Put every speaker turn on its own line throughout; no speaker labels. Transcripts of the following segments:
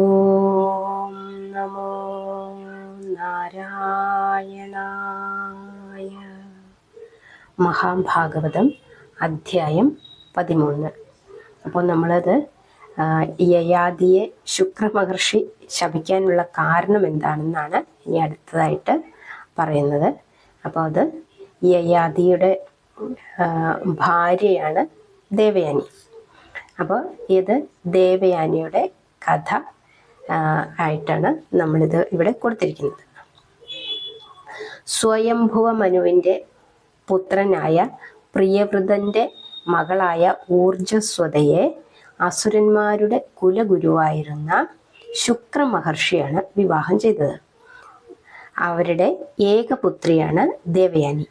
ഓം നമോ നാരായണായ. മഹാഭാഗവതം അധ്യായം പതിമൂന്ന്. അപ്പോൾ നമ്മളത് യയാദിയെ ശുക്രമഹർഷി ശപിക്കാനുള്ള കാരണം എന്താണെന്നാണ് ഇനി അടുത്തതായിട്ട് പറയുന്നത്. അപ്പോൾ അത് യയാദിയുടെ ഭാര്യയാണ് ദേവയാനി. അപ്പോൾ ഇത് ദേവയാനിയുടെ കഥ ആയിട്ടാണ് നമ്മളിത് ഇവിടെ കൊടുത്തിരിക്കുന്നത്. സ്വയംഭുവ മനുവിന്റെ പുത്രനായ പ്രിയവൃതന്റെ മകളായ ഊർജസ്വതയെ അസുരന്മാരുടെ കുലഗുരുവായിരുന്ന ശുക്രമഹർഷിയാണ് വിവാഹം ചെയ്തത്. അവരുടെ ഏകപുത്രിയാണ് ദേവയാനി.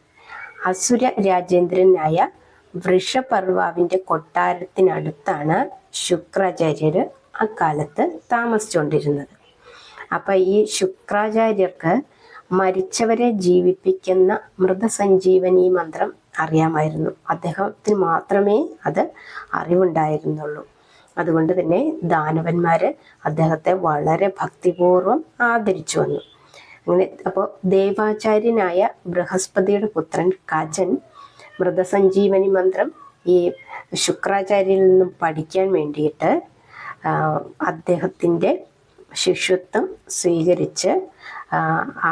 അസുര രാജേന്ദ്രനായ വൃഷപർവാവിന്റെ കൊട്ടാരത്തിനടുത്താണ് ശുക്രാചാര്യർ അക്കാലത്ത് താമസിച്ചുകൊണ്ടിരുന്നത്. അപ്പം ഈ ശുക്രാചാര്യർക്ക് മരിച്ചവരെ ജീവിപ്പിക്കുന്ന മൃതസഞ്ജീവനി മന്ത്രം അറിയാമായിരുന്നു. അദ്ദേഹത്തിന് മാത്രമേ അത് അറിവുണ്ടായിരുന്നുള്ളൂ. അതുകൊണ്ട് തന്നെ ദാനവന്മാർ അദ്ദേഹത്തെ വളരെ ഭക്തിപൂർവം ആദരിച്ചു വന്നു. അങ്ങനെ അപ്പോൾ ദേവാചാര്യനായ ബൃഹസ്പതിയുടെ പുത്രൻ കജൻ മൃതസഞ്ജീവനി മന്ത്രം ഈ ശുക്രാചാര്യയിൽ നിന്നും പഠിക്കാൻ വേണ്ടിയിട്ട് അദ്ദേഹത്തിന്റെ ശിഷ്യത്വം സ്വീകരിച്ച്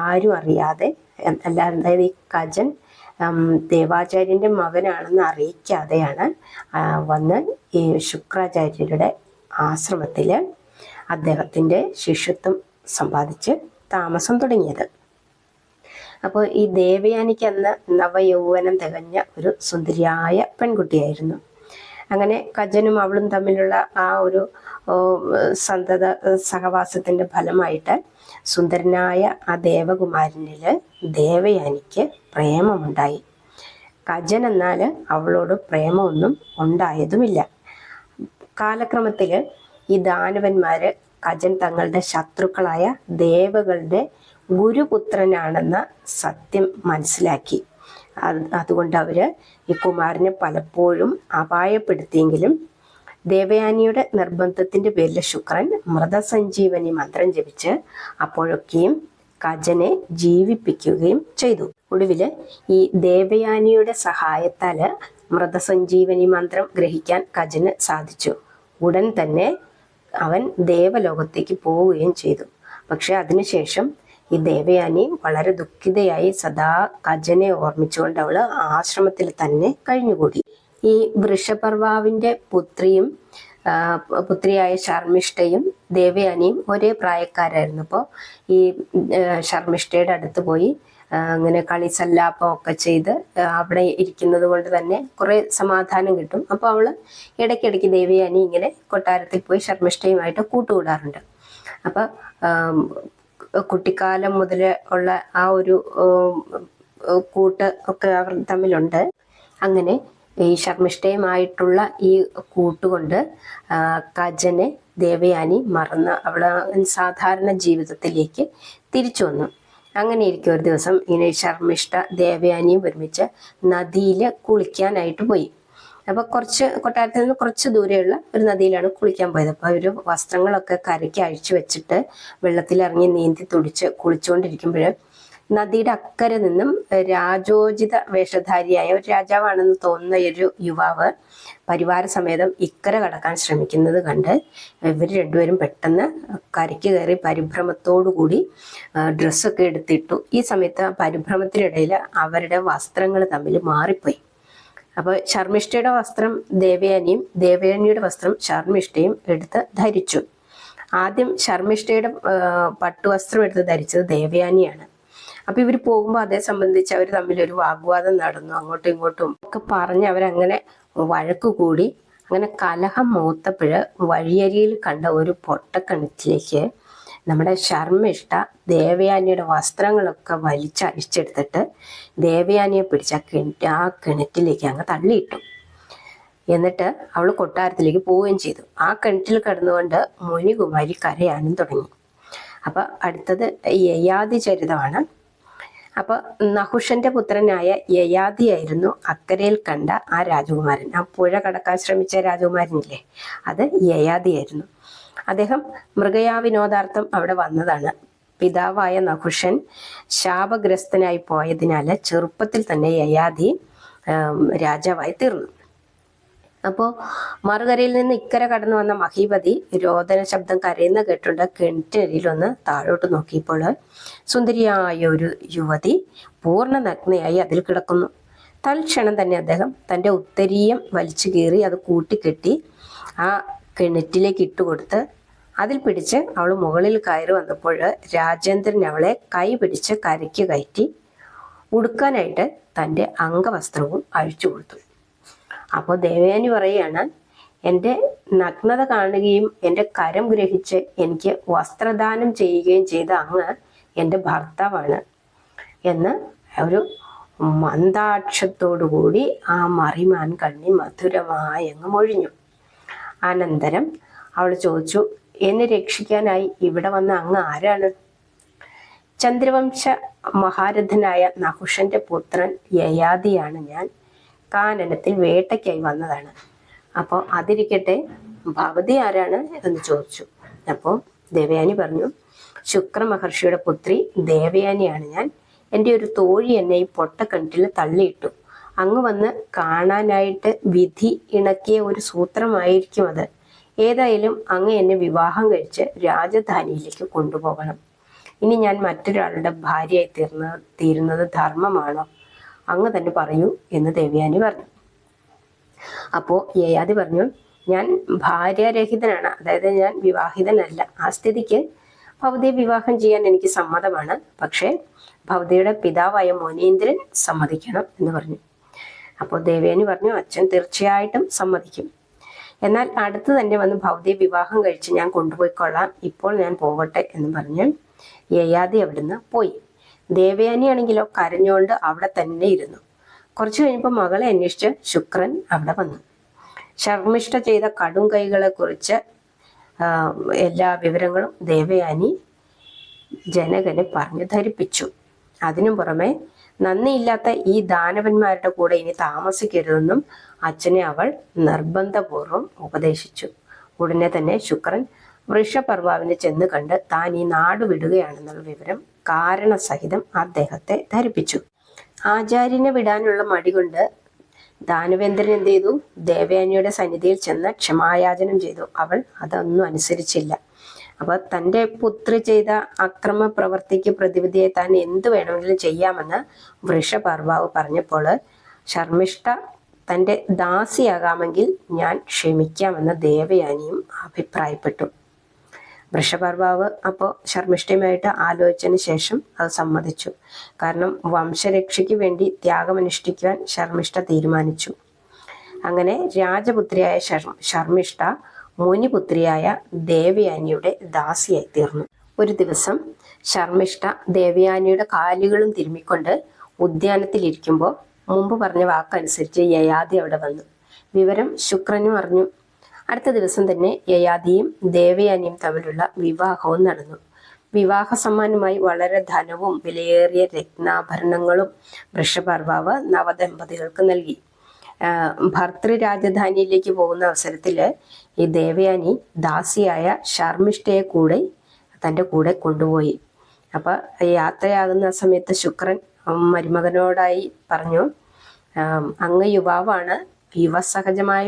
ആരും അറിയാതെ അല്ല അതായത് ഈ കജൻ ദേവാചാര്യന്റെ മകനാണെന്ന് അറിയിക്കാതെയാണ് വന്ന് ഈ ശുക്രാചാര്യരുടെ ആശ്രമത്തിൽ അദ്ദേഹത്തിന്റെ ശിഷ്യത്വം സമ്പാദിച്ച് താമസം തുടങ്ങിയത്. അപ്പോൾ ഈ ദേവയാനിക്ക് അന്ന് നവയൗവനം തികഞ്ഞ ഒരു സുന്ദരിയായ പെൺകുട്ടിയായിരുന്നു. അങ്ങനെ കജനും അവളും തമ്മിലുള്ള ആ ഒരു സന്തത സഹവാസത്തിന്റെ ഫലമായിട്ട് സുന്ദരനായ ആ ദേവകുമാരനിൽ ദേവയാനിക്ക് പ്രേമമുണ്ടായി. കജൻ എന്നാൽ അവളോട് പ്രേമമൊന്നും ഉണ്ടായതുമില്ല. കാലക്രമത്തിൽ ഈ ദാനവന്മാർ കജൻ തങ്ങളുടെ ശത്രുക്കളായ ദേവകളുടെ ഗുരുപുത്രനാണെന്ന സത്യം മനസ്സിലാക്കി. അതുകൊണ്ട് അവർ ഈ കുമാരനെ പലപ്പോഴും അപായപ്പെടുത്തിയെങ്കിലും ദേവയാനിയുടെ നിർബന്ധത്തിന്റെ പേരിൽ ശുക്രൻ മൃതസഞ്ജീവനി മന്ത്രം ജപിച്ച് അപ്പോഴൊക്കെയും കജനെ ജീവിപ്പിക്കുകയും ചെയ്തു. ഒടുവിൽ ഈ ദേവയാനിയുടെ സഹായത്താൽ മൃതസഞ്ജീവനി മന്ത്രം ഗ്രഹിക്കാൻ കജന് സാധിച്ചു. ഉടൻ തന്നെ അവൻ ദേവലോകത്തേക്ക് പോവുകയും ചെയ്തു. പക്ഷെ അതിനുശേഷം ഈ ദേവയാനി വളരെ ദുഃഖിതയായി സദാ കജനെ ഓർമ്മിച്ചുകൊണ്ട് അവൾ ആശ്രമത്തിൽ തന്നെ കഴിഞ്ഞുകൂടി. ഈ വൃഷപർവാവിന്റെ പുത്രിയും പുത്രിയായ ശർമിഷ്ഠയും ദേവയാനിയും ഒരേ പ്രായക്കാരായിരുന്നു. അപ്പോൾ ഈ ശർമിഷ്ഠയുടെ അടുത്ത് പോയി അങ്ങനെ കളി സല്ലാപം ഒക്കെ ചെയ്ത് അവിടെ ഇരിക്കുന്നത് കൊണ്ട് തന്നെ കുറേ സമാധാനം കിട്ടും. അപ്പോൾ അവൾ ഇടയ്ക്കിടയ്ക്ക് ദേവയാനി ഇങ്ങനെ കൊട്ടാരത്തിൽ പോയി ശർമ്മിഷ്ഠയുമായിട്ട് കൂട്ടുകൂടാറുണ്ട്. അപ്പോൾ കുട്ടിക്കാലം മുതൽ ഉള്ള ആ ഒരു കൂട്ട് ഒക്കെ അവർ തമ്മിലുണ്ട്. അങ്ങനെ ഈ ശർമ്മിഷ്ഠയുമായിട്ടുള്ള ഈ കൂട്ടുകൊണ്ട് കജനെ ദേവയാനി മറന്ന് അവളെ സാധാരണ ജീവിതത്തിലേക്ക് തിരിച്ചു വന്നു. അങ്ങനെ ഇരിക്കും ഒരു ദിവസം ഇങ്ങനെ ശർമ്മിഷ്ഠ ദേവയാനിയും ഒരുമിച്ച് നദിയിൽ കുളിക്കാനായിട്ട് പോയി. അപ്പോൾ കുറച്ച് കൊട്ടാരത്തിൽ നിന്ന് കുറച്ച് ദൂരെയുള്ള ഒരു നദിയിലാണ് കുളിക്കാൻ പോയത്. അപ്പോൾ അവർ വസ്ത്രങ്ങളൊക്കെ കരയ്ക്ക് അഴിച്ചു വെച്ചിട്ട് വെള്ളത്തിലിറങ്ങി നീന്തി തുടിച്ച് കുളിച്ചുകൊണ്ടിരിക്കുമ്പോൾ നദിയുടെ അക്കരെ നിന്നും രാജോചിത വേഷധാരിയായ ഒരു രാജാവാണെന്ന് തോന്നുന്ന ഒരു യുവാവ് പരിവാര സമേതം ഇക്കര കടക്കാൻ ശ്രമിക്കുന്നത് കണ്ട് ഇവർ രണ്ടുപേരും പെട്ടെന്ന് കരയ്ക്ക് കയറി പരിഭ്രമത്തോടുകൂടി ഡ്രസ്സൊക്കെ എടുത്തിട്ടു. ഈ സമയത്ത് ആ പരിഭ്രമത്തിനിടയിൽ അവരുടെ വസ്ത്രങ്ങൾ തമ്മിൽ മാറിപ്പോയി. അപ്പോൾ ശർമ്മിഷ്ഠയുടെ വസ്ത്രം ദേവയാനിയും ദേവയാനിയുടെ വസ്ത്രം ശർമ്മിഷ്ഠയും എടുത്ത് ധരിച്ചു. ആദ്യം ശർമ്മിഷ്ഠയുടെ പട്ടുവസ്ത്രം എടുത്ത് ധരിച്ചത് ദേവയാനിയാണ്. അപ്പൊ ഇവർ പോകുമ്പോൾ അതേ സംബന്ധിച്ച് അവർ തമ്മിൽ ഒരു വാഗ്വാദം നടന്നു. അങ്ങോട്ടും ഇങ്ങോട്ടും ഒക്കെ പറഞ്ഞ് അവരങ്ങനെ വഴക്ക് കൂടി അങ്ങനെ കലഹം മൂത്തപ്പോൾ വഴിയരിയിൽ കണ്ട ഒരു പൊട്ടക്കിണറ്റിലേക്ക് നമ്മുടെ ശർമ്മിഷ്ഠ ദേവയാനിയുടെ വസ്ത്രങ്ങളൊക്കെ വലിച്ചഴിച്ചെടുത്തിട്ട് ദേവയാനിയെ പിടിച്ച ആ കിണറ്റ് ആ കിണറ്റിലേക്ക് അങ്ങ് തള്ളിയിട്ടു. എന്നിട്ട് അവൾ കൊട്ടാരത്തിലേക്ക് പോവുകയും ചെയ്തു. ആ കിണറ്റിൽ കിടന്നുകൊണ്ട് മുനികുമാരി കരയാനും തുടങ്ങി. അപ്പൊ അടുത്തത് യയാതി ചരിതമാണ് അപ്പൊ നഹുഷന്റെ പുത്രനായ യയാതിയായിരുന്നു അക്കരയിൽ കണ്ട ആ രാജകുമാരൻ. ആ പുഴ കടക്കാൻ ശ്രമിച്ച രാജകുമാരനില്ലേ? അത് യയാതിയായിരുന്നു അദ്ദേഹം മൃഗയാവിനോദാർത്ഥം അവിടെ വന്നതാണ്. പിതാവായ നഹുഷൻ ശാപഗ്രസ്തനായി പോയതിനാൽ ചെറുപ്പത്തിൽ തന്നെ യയാതി രാജാവായി തീർന്നു. അപ്പോൾ മറുകരയിൽ നിന്ന് ഇക്കര കടന്നു വന്ന മഹീപതി രോദന ശബ്ദം കരയുന്ന കേട്ടുകൊണ്ട് ഒന്ന് താഴോട്ട് നോക്കിയപ്പോൾ സുന്ദരിയായ ഒരു യുവതി പൂർണ നഗ്നയായി അതിൽ കിടക്കുന്നു. തൽക്ഷണം തന്നെ അദ്ദേഹം തന്റെ ഉത്തരീയം വലിച്ചു കീറി അത് കൂട്ടിക്കെട്ടി ആ കിണറ്റിലേക്ക് ഇട്ടുകൊടുത്ത് അതിൽ പിടിച്ച് അവൾ മുകളിൽ കയറി വന്നപ്പോൾ രാജേന്ദ്രൻ അവളെ കൈ പിടിച്ച് കരയ്ക്ക് കയറ്റി ഉടുക്കാനായിട്ട് തന്റെ അംഗവസ്ത്രവും അഴിച്ചു കൊടുത്തു. അപ്പോൾ ദേവയാനി പറയുകയാണ് എന്റെ നഗ്നത കാണുകയും എന്റെ കരം ഗ്രഹിച്ച് എനിക്ക് വസ്ത്രദാനം ചെയ്യുകയും ചെയ്ത അങ്ങ് എന്റെ ഭർത്താവാണ് എന്ന് ഒരു മന്ദാക്ഷത്തോടുകൂടി ആ മറിമാൻ കണ്ണി മധുരമായി അങ്ങ് മൊഴിഞ്ഞു. അനന്തരം അവൾ ചോദിച്ചു എന്നെ രക്ഷിക്കാനായി ഇവിടെ വന്ന അങ്ങ് ആരാണ്? ചന്ദ്രവംശ മഹാരഥനായ നഹുഷന്റെ പുത്രൻ യയാതിയാണ് ഞാൻ. കാനനത്തിൽ വേട്ടയ്ക്കായി വന്നതാണ്. അപ്പോൾ അതിരിക്കട്ടെ ഭവതി ആരാണ്? എന്ന് ചോദിച്ചു. അപ്പോൾ ദേവയാനി പറഞ്ഞു ശുക്ര മഹർഷിയുടെ പുത്രി ദേവയാനിയാണ് ഞാൻ. എന്റെ ഒരു തോഴി എന്നെ ഈ പൊട്ടക്കിണറ്റിൽ തള്ളിയിട്ടു. അങ്ങ് വന്ന് കാണാനായിട്ട് വിധി ഇണക്കിയ ഒരു സൂത്രമായിരിക്കും അത്. ഏതായാലും അങ്ങ് എന്നെ വിവാഹം കഴിച്ച് രാജധാനിയിലേക്ക് കൊണ്ടുപോകണം. ഇനി ഞാൻ മറ്റൊരാളുടെ ഭാര്യയായി തീർന്ന തീരുന്നത് ധർമ്മമാണോ? അങ്ങ് തന്നെ പറയൂ എന്ന് ദേവയാനി പറഞ്ഞു. അപ്പോൾ യയാതി പറഞ്ഞു ഞാൻ ഭാര്യാരഹിതനാണ്. അതായത് ഞാൻ വിവാഹിതനല്ല. ആ സ്ഥിതിക്ക് ഭവതിയെ വിവാഹം ചെയ്യാൻ എനിക്ക് സമ്മതമാണ്. പക്ഷേ ഭവതിയുടെ പിതാവായ മോനീന്ദ്രൻ സമ്മതിക്കണം എന്ന് പറഞ്ഞു. അപ്പോൾ ദേവേനി പറഞ്ഞു അച്ഛൻ തീർച്ചയായിട്ടും സമ്മതിക്കും. എന്നാൽ അടുത്ത് തന്നെ വന്ന് ഭൗതിക വിവാഹം കഴിച്ച് ഞാൻ കൊണ്ടുപോയിക്കൊള്ളാം. ഇപ്പോൾ ഞാൻ പോകട്ടെ എന്ന് പറഞ്ഞ് യയാതി അവിടുന്ന് പോയി. ദേവയാനിയാണെങ്കിലോ കരഞ്ഞുകൊണ്ട് അവിടെ തന്നെ ഇരുന്നു. കുറച്ചു കഴിഞ്ഞപ്പോൾ മകളെ അന്വേഷിച്ച് ശുക്രൻ അവിടെ വന്നു. ശർമ്മിഷ്ഠ ചെയ്ത കടും കൈകളെ കുറിച്ച് എല്ലാ വിവരങ്ങളും ദേവയാനി ജനകനെ പറഞ്ഞു ധരിപ്പിച്ചു. അതിനു പുറമെ നന്ദിയില്ലാത്ത ഈ ദാനവന്മാരുടെ കൂടെ ഇനി താമസിക്കരുതെന്നും അച്ഛനെ അവൾ നിർബന്ധപൂർവം ഉപദേശിച്ചു. ഉടനെ തന്നെ ശുക്രൻ വൃഷപർവാവിനെ ചെന്ന് കണ്ട് താൻ ഈ നാട് വിടുകയാണെന്നുള്ള വിവരം കാരണസഹിതം അദ്ദേഹത്തെ ധരിപ്പിച്ചു. ആചാര്യനെ വിടാനുള്ള മടി കൊണ്ട് ദാനവേന്ദ്രൻ എന്ത് ചെയ്തു? ദേവയാനിയുടെ സന്നിധിയിൽ ചെന്ന് ക്ഷമായാചനം ചെയ്തു. അവൾ അതൊന്നും അനുസരിച്ചില്ല. അപ്പൊ തന്റെ പുത്രി ചെയ്ത അക്രമ പ്രവർത്തിക്ക് പ്രതിവിധിയെ താൻ എന്ത് വേണമെങ്കിലും ചെയ്യാമെന്ന് വൃഷപർവാവ് പറഞ്ഞപ്പോൾ ശർമ്മിഷ്ഠ തന്റെ ദാസിയാകാമെങ്കിൽ ഞാൻ ക്ഷമിക്കാമെന്ന് ദേവയാനിയും അഭിപ്രായപ്പെട്ടു വൃഷപർവാവ് അപ്പോൾ ശർമ്മിഷ്ഠയുമായിട്ട് ആലോചിച്ചതിന് ശേഷം അത് സമ്മതിച്ചു. കാരണം വംശരക്ഷയ്ക്ക് വേണ്ടി ത്യാഗമനുഷ്ഠിക്കുവാൻ ശർമ്മിഷ്ഠ തീരുമാനിച്ചു. അങ്ങനെ രാജപുത്രിയായ ശർ- ശർമ്മിഷ്ഠ മുനിപുത്രിയായ ദേവയാനിയുടെ ദാസിയായി തീർന്നു. ഒരു ദിവസം ശർമ്മിഷ്ഠ ദേവയാനിയുടെ കാലുകളും തിരുമ്മിക്കൊണ്ട് ഉദ്യാനത്തിലിരിക്കുമ്പോൾ മുമ്പ് പറഞ്ഞ വാക്കനുസരിച്ച് യയാദി അവിടെ വന്നു. വിവരം ശുക്രനും അറിഞ്ഞു. അടുത്ത ദിവസം തന്നെ യയാദിയും ദേവയാനിയും തമ്മിലുള്ള വിവാഹവും നടന്നു. വിവാഹ സമ്മാനമായി വളരെ ധനവും വിലയേറിയ രത്നാഭരണങ്ങളും വൃഷപർവാവ് നവദമ്പതികൾക്ക് നൽകി. ആഹ് ഭർതൃ രാജധാനിയിലേക്ക് പോകുന്ന അവസരത്തിൽ ഈ ദേവയാനി ദാസിയായ ശർമ്മിഷ്ഠയെ കൂടെ തന്റെ കൂടെ കൊണ്ടുപോയി. അപ്പം യാത്രയാകുന്ന സമയത്ത് ശുക്രൻ മരുമകനോടായി പറഞ്ഞു അങ്ങ് യുവാവാണ്. യുവസഹജമായ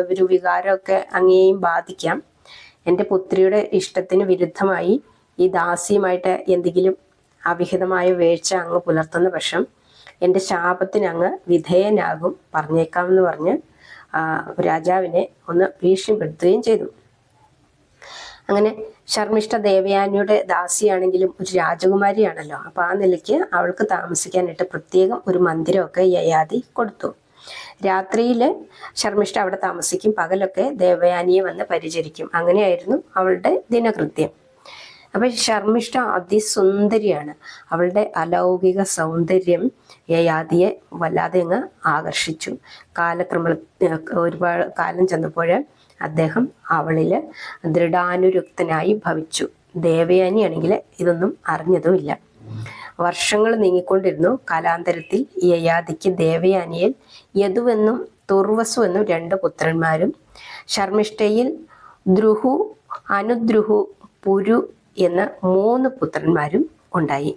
ഒരു വികാരമൊക്കെ അങ്ങേയും ബാധിക്കാം. എന്റെ പുത്രിയുടെ ഇഷ്ടത്തിന് വിരുദ്ധമായി ഈ ദാസിയുമായിട്ട് എന്തെങ്കിലും അവിഹിതമായ വീഴ്ച അങ്ങ് പുലർത്തുന്ന പക്ഷം എന്റെ ശാപത്തിന് അങ്ങ് വിധേയനാകും പറഞ്ഞേക്കാമെന്ന് പറഞ്ഞ് രാജാവിനെ ഒന്ന് ഭീഷണിപ്പെടുത്തുകയും ചെയ്തു. അങ്ങനെ ശർമ്മിഷ്ഠ ദേവയാനിയുടെ ദാസിയാണെങ്കിലും ഒരു രാജകുമാരിയാണല്ലോ. അപ്പൊ ആ നിലയ്ക്ക് അവൾക്ക് താമസിക്കാനായിട്ട് പ്രത്യേകം ഒരു മന്ദിരമൊക്കെ യയാതി കൊടുത്തു. രാത്രിയിൽ ശർമ്മിഷ്ഠ അവിടെ താമസിക്കും പകലൊക്കെ ദേവയാനിയെ വന്ന് പരിചരിക്കും. അങ്ങനെയായിരുന്നു അവളുടെ ദിനകൃത്യം. അപ്പൊ ശർമ്മിഷ്ട അതിസുന്ദരിയാണ്. അവളുടെ അലൗകിക സൗന്ദര്യം യയാദിയെ വല്ലാതെ അങ്ങ് ആകർഷിച്ചു. കാലക്രമ ഒരുപാട് കാലം ചെന്നപ്പോൾ അദ്ദേഹം അവളിൽ ദൃഢാനുരുക്തനായി ഭവിച്ചു. ദേവയാനിയാണെങ്കിൽ ഇതൊന്നും അറിഞ്ഞതുമില്ല. വർഷങ്ങൾ നീങ്ങിക്കൊണ്ടിരുന്നു. കാലാന്തരത്തിൽ യയാദിക്ക് ദേവയാനിയിൽ യദുവെന്നും തുർവസു എന്നും രണ്ട് പുത്രന്മാരും. ശർമ്മിഷ്ഠയിൽ ദ്രുഹു അനുദ്രുഹു പുരു എന്ന മൂന്ന് പുത്രന്മാരും ഉണ്ടായി.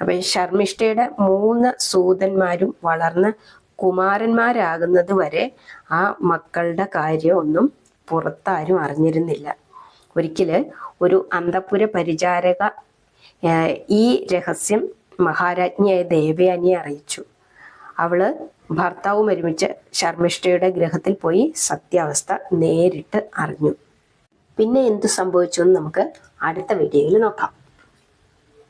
അപ്പൊ ശർമ്മിഷ്ഠയുടെ മൂന്ന് സൂതന്മാരും വളർന്ന് കുമാരന്മാരാകുന്നത് വരെ ആ മക്കളുടെ കാര്യമൊന്നും പുറത്താരും അറിഞ്ഞിരുന്നില്ല. ഒരിക്കൽ ഒരു അന്തപുര പരിചാരക ഈ രഹസ്യം മഹാരാജ്ഞിയായ ദേവയാനിയെ അറിയിച്ചു. അവൾ ഭർത്താവും ഒരുമിച്ച് ശർമ്മിഷ്ഠയുടെ ഗ്രഹത്തിൽ പോയി സത്യാവസ്ഥ നേരിട്ട് അറിഞ്ഞു. പിന്നെ എന്തു സംഭവിച്ചു എന്ന് നമുക്ക് അടുത്ത വീഡിയോയിൽ നോക്കാം.